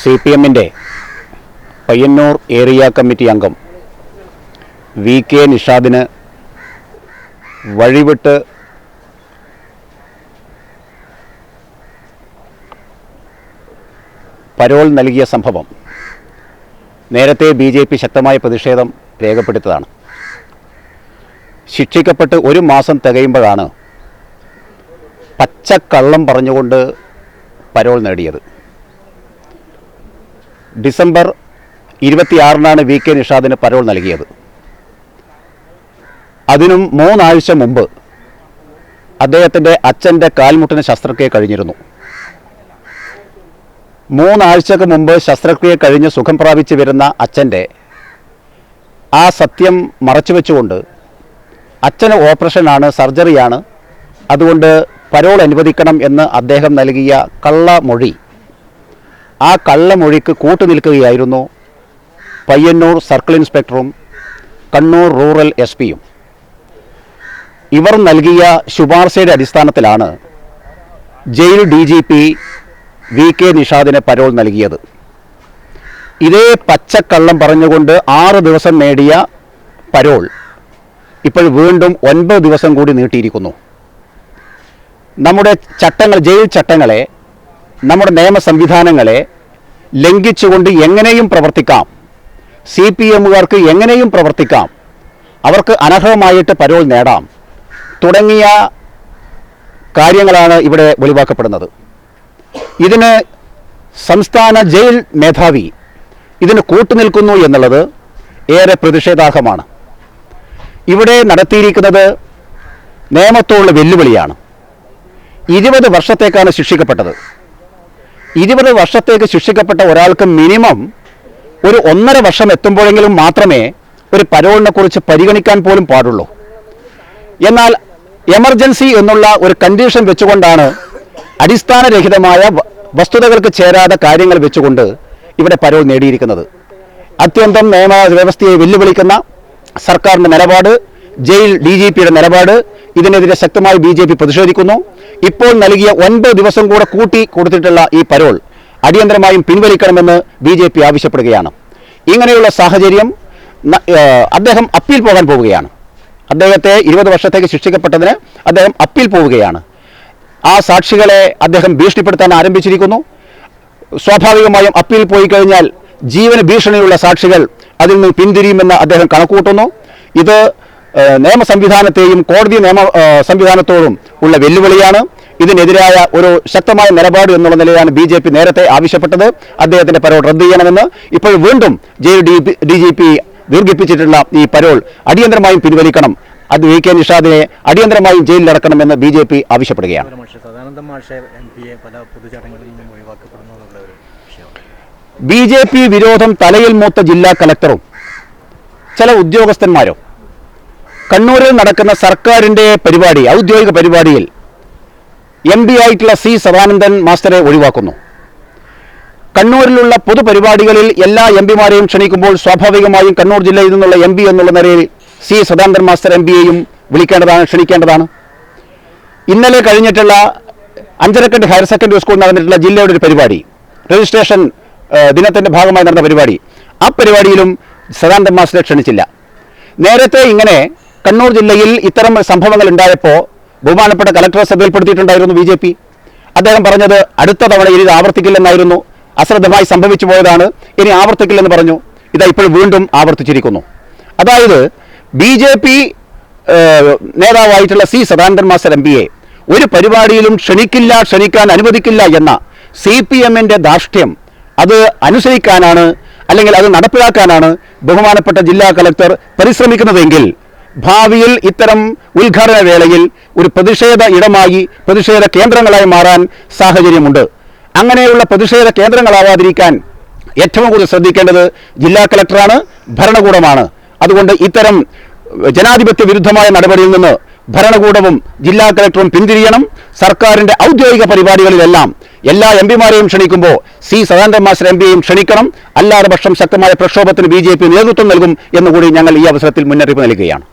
C P എമ്മിന്റെ Payyanur area committee അംഗം V K നിഷാദിന് വഴിവിട്ട് പരോൾ നൽകിയ സംഭവം നേരത്തെ ബി ജെ പി ശക്തമായ പ്രതിഷേധം രേഖപ്പെടുത്തതാണ് ശിക്ഷിക്കപ്പെട്ട് ഒരു മാസം തികയുമ്പോഴാണ് പച്ചക്കള്ളം പറഞ്ഞുകൊണ്ട് പരോൾ നേടിയത്. ഡിസംബർ ഇരുപത്തിയാറിനാണ് വി കെ നിഷാദിന് പരോൾ നൽകിയത്. അതിനും മൂന്നാഴ്ച മുമ്പ് അദ്ദേഹത്തിന്റെ അച്ഛന്റെ കാൽമുട്ടിന് ശസ്ത്രക്രിയ കഴിഞ്ഞിരുന്നു. മൂന്നാഴ്ചക്ക് മുമ്പ് ശസ്ത്രക്രിയ കഴിഞ്ഞ് സുഖം പ്രാപിച്ചു വരുന്ന അച്ഛന്റെ ആ സത്യം മറച്ചുവെച്ചുകൊണ്ട് അച്ഛന് ഓപ്പറേഷനാണ് സർജറിയാണ്. അതുകൊണ്ട് പരോൾ അനുവദിക്കണം എന്ന് അദ്ദേഹം നൽകിയ കള്ളമൊഴി ആ കള്ളമൊഴിക്ക് കൂട്ടുനിൽക്കുകയായിരുന്നു പയ്യന്നൂർ സർക്കിൾ ഇൻസ്പെക്ടറും കണ്ണൂർ റൂറൽ എസ് പിയും. ഇവർ നൽകിയ ശുപാർശയുടെ അടിസ്ഥാനത്തിലാണ് jail D G P V K നിഷാദിന് parole നൽകിയത്. ഇതേ പച്ചക്കള്ളം പറഞ്ഞുകൊണ്ട് ആറ് ദിവസം നേടിയ പരോൾ ഇപ്പോൾ വീണ്ടും ഒൻപത് ദിവസം കൂടി നീട്ടിയിരിക്കുന്നു. നമ്മുടെ ചട്ടങ്ങൾ ജയിൽ ചട്ടങ്ങളെ നമ്മുടെ നിയമ സംവിധാനങ്ങളെ ലംഘിച്ചുകൊണ്ട് എങ്ങനെയും പ്രവർത്തിക്കാം. സി പി എമ്മുകാർക്ക് എങ്ങനെയും പ്രവർത്തിക്കാം. അവർക്ക് അനർഹമായിട്ട് പരോൾ നേടാം. തുടങ്ങിയ കാര്യങ്ങളാണ് ഇവിടെ വെളിവാക്കപ്പെടുന്നത്. ഇതിന് സംസ്ഥാന ജയിൽ മേധാവി ഇതിന് കൂട്ടുനിൽക്കുന്നു എന്നുള്ളത് ഏറെ പ്രതിഷേധാർഹമാണ്. ഇവിടെ നടത്തിയിരിക്കുന്നത് നിയമത്തോടുള്ള വെല്ലുവിളിയാണ്. ഇരുപത് വർഷത്തേക്കാണ് ശിക്ഷിക്കപ്പെട്ടത്. ഇരുപത് വർഷത്തേക്ക് ശിക്ഷിക്കപ്പെട്ട ഒരാൾക്ക് മിനിമം ഒരു ഒന്നര വർഷം എത്തുമ്പോഴെങ്കിലും മാത്രമേ ഒരു പരോളിനെ കുറിച്ച് പരിഗണിക്കാൻ പോലും പാടുള്ളൂ. എന്നാൽ എമർജൻസി എന്നുള്ള ഒരു കണ്ടീഷൻ വെച്ചുകൊണ്ടാണ് അടിസ്ഥാനരഹിതമായ വസ്തുതകൾക്ക് ചേരാതെ കാര്യങ്ങൾ വെച്ചുകൊണ്ട് ഇവിടെ പരോൾ നേടിയിരിക്കുന്നത്. അത്യന്തം നിയമ വ്യവസ്ഥയെ വെല്ലുവിളിക്കുന്ന സർക്കാരിന്റെ നിലപാട് ജയിൽ ഡി ജി പിയുടെ നിലപാട്. ഇതിനെതിരെ ശക്തമായി ബി ജെ പി പ്രതിഷേധിക്കുന്നു. ഇപ്പോൾ നൽകിയ ഒൻപത് ദിവസം കൂടെ കൂട്ടി കൊടുത്തിട്ടുള്ള ഈ പരോൾ അടിയന്തരമായും പിൻവലിക്കണമെന്ന് ബി ജെ പി ആവശ്യപ്പെടുകയാണ്. ഇങ്ങനെയുള്ള സാഹചര്യം അദ്ദേഹം അപ്പീൽ പോകാൻ പോവുകയാണ്. അദ്ദേഹത്തെ ഇരുപത് വർഷത്തേക്ക് ശിക്ഷിക്കപ്പെട്ടതിന് അദ്ദേഹം അപ്പീൽ പോവുകയാണ്. ആ സാക്ഷികളെ അദ്ദേഹം ഭീഷണിപ്പെടുത്താൻ ആരംഭിച്ചിരിക്കുന്നു. സ്വാഭാവികമായും അപ്പീൽ പോയി കഴിഞ്ഞാൽ ജീവന് ഭീഷണിയുള്ള സാക്ഷികൾ അതിൽ നിന്ന് പിന്തിരിയുമെന്ന് അദ്ദേഹം കണക്കുകൂട്ടുന്നു. ഇത് നിയമ സംവിധാനത്തെയും കോടതി നിയമ സംവിധാനത്തോടും ഉള്ള വെല്ലുവിളിയാണ്. ഇതിനെതിരായ ഒരു ശക്തമായ നിലപാട് എന്നുള്ള നിലയാണ് ബി ജെ പി നേരത്തെ ആവശ്യപ്പെട്ടത്. അദ്ദേഹത്തിന്റെ പരോൾ റദ്ദ് ചെയ്യണമെന്ന് ഇപ്പോൾ വീണ്ടും ജയിൽ ഡി ജി പി ദീർഘിപ്പിച്ചിട്ടുള്ള ഈ പരോൾ അടിയന്തരമായും പിൻവലിക്കണം. അത് വി കെ നിഷാദിനെ അടിയന്തരമായും ജയിലിലടക്കണമെന്ന് ബി ജെ പി ആവശ്യപ്പെടുകയാണ്. ബി ജെ പി വിരോധം തലയിൽ മൂത്ത ജില്ലാ കലക്ടറും ചില ഉദ്യോഗസ്ഥന്മാരും കണ്ണൂരിൽ നടക്കുന്ന സർക്കാരിന്റെ പരിപാടി ഔദ്യോഗിക പരിപാടിയിൽ എം പി ആയിട്ടുള്ള സി സദാനന്ദൻ മാസ്റ്ററെ ഒഴിവാക്കുന്നു. കണ്ണൂരിലുള്ള പൊതുപരിപാടികളിൽ എല്ലാ എം പിമാരെയും ക്ഷണിക്കുമ്പോൾ സ്വാഭാവികമായും കണ്ണൂർ ജില്ലയിൽ നിന്നുള്ള എം പി എന്നുള്ള നിലയിൽ സി സദാനന്ദൻ മാസ്റ്റർ എം പിയെയും വിളിക്കേണ്ടതാണ് ക്ഷണിക്കേണ്ടതാണ്. ഇന്നലെ കഴിഞ്ഞിട്ടുള്ള അഞ്ചരക്കണ്ട് ഹയർ സെക്കൻഡറി സ്കൂളിൽ നടന്നിട്ടുള്ള ജില്ലയുടെ ഒരു പരിപാടി രജിസ്ട്രേഷൻ ദിനത്തിന്റെ ഭാഗമായി നടന്ന പരിപാടി. ആ പരിപാടിയിലും സദാനന്ദൻ മാസ്റ്ററെ ക്ഷണിച്ചില്ല. നേരത്തെ ഇങ്ങനെ കണ്ണൂർ ജില്ലയിൽ ഇത്തരം സംഭവങ്ങൾ ഉണ്ടായപ്പോൾ ബഹുമാനപ്പെട്ട കലക്ടറെ ശ്രദ്ധയിൽപ്പെടുത്തിയിട്ടുണ്ടായിരുന്നു ബി ജെ പി. അദ്ദേഹം പറഞ്ഞത് അടുത്ത തവണ ഇനി ഇത് ആവർത്തിക്കില്ലെന്നായിരുന്നു. അശ്രദ്ധമായി സംഭവിച്ചു പോയതാണ്. ഇനി ആവർത്തിക്കില്ലെന്ന് പറഞ്ഞു. ഇതാ ഇപ്പോൾ വീണ്ടും ആവർത്തിച്ചിരിക്കുന്നു. അതായത് B J P നേതാവായിട്ടുള്ള C Sadanandan master M P A ഒരു പരിപാടിയിലും ക്ഷണിക്കില്ല ക്ഷണിക്കാൻ അനുവദിക്കില്ല എന്ന സി പി എമ്മിന്റെ ധാർഷ്ട്യം അത് അനുസരിക്കാനാണ് അല്ലെങ്കിൽ അത് നടപ്പിലാക്കാനാണ് ബഹുമാനപ്പെട്ട ജില്ലാ കലക്ടർ പരിശ്രമിക്കുന്നതെങ്കിൽ ഭാവിയിൽ ഇത്തരം ഉദ്ഘാടന വേളയിൽ ഒരു പ്രതിഷേധ ഇടമായി പ്രതിഷേധ കേന്ദ്രങ്ങളായി മാറാൻ സാഹചര്യമുണ്ട്. അങ്ങനെയുള്ള പ്രതിഷേധ കേന്ദ്രങ്ങളാവാതിരിക്കാൻ ഏറ്റവും കൂടുതൽ ശ്രദ്ധിക്കേണ്ടത് ജില്ലാ കലക്ടറാണ് ഭരണകൂടമാണ്. അതുകൊണ്ട് ഇത്തരം ജനാധിപത്യ വിരുദ്ധമായ നടപടിയിൽ നിന്ന് ഭരണകൂടവും ജില്ലാ കലക്ടറും പിന്തിരിയണം. സർക്കാരിന്റെ ഔദ്യോഗിക പരിപാടികളിലെല്ലാം എല്ലാ എം പിമാരെയും ക്ഷണിക്കുമ്പോൾ സി സദാനന്ദ മാസ്റ്റർ എം പിയെയും ക്ഷണിക്കണം. അല്ലാതെ പക്ഷം ശക്തമായ പ്രക്ഷോഭത്തിന് ബി നേതൃത്വം നൽകും എന്നുകൂടി ഞങ്ങൾ ഈ അവസരത്തിൽ മുന്നറിയിപ്പ് നൽകുകയാണ്.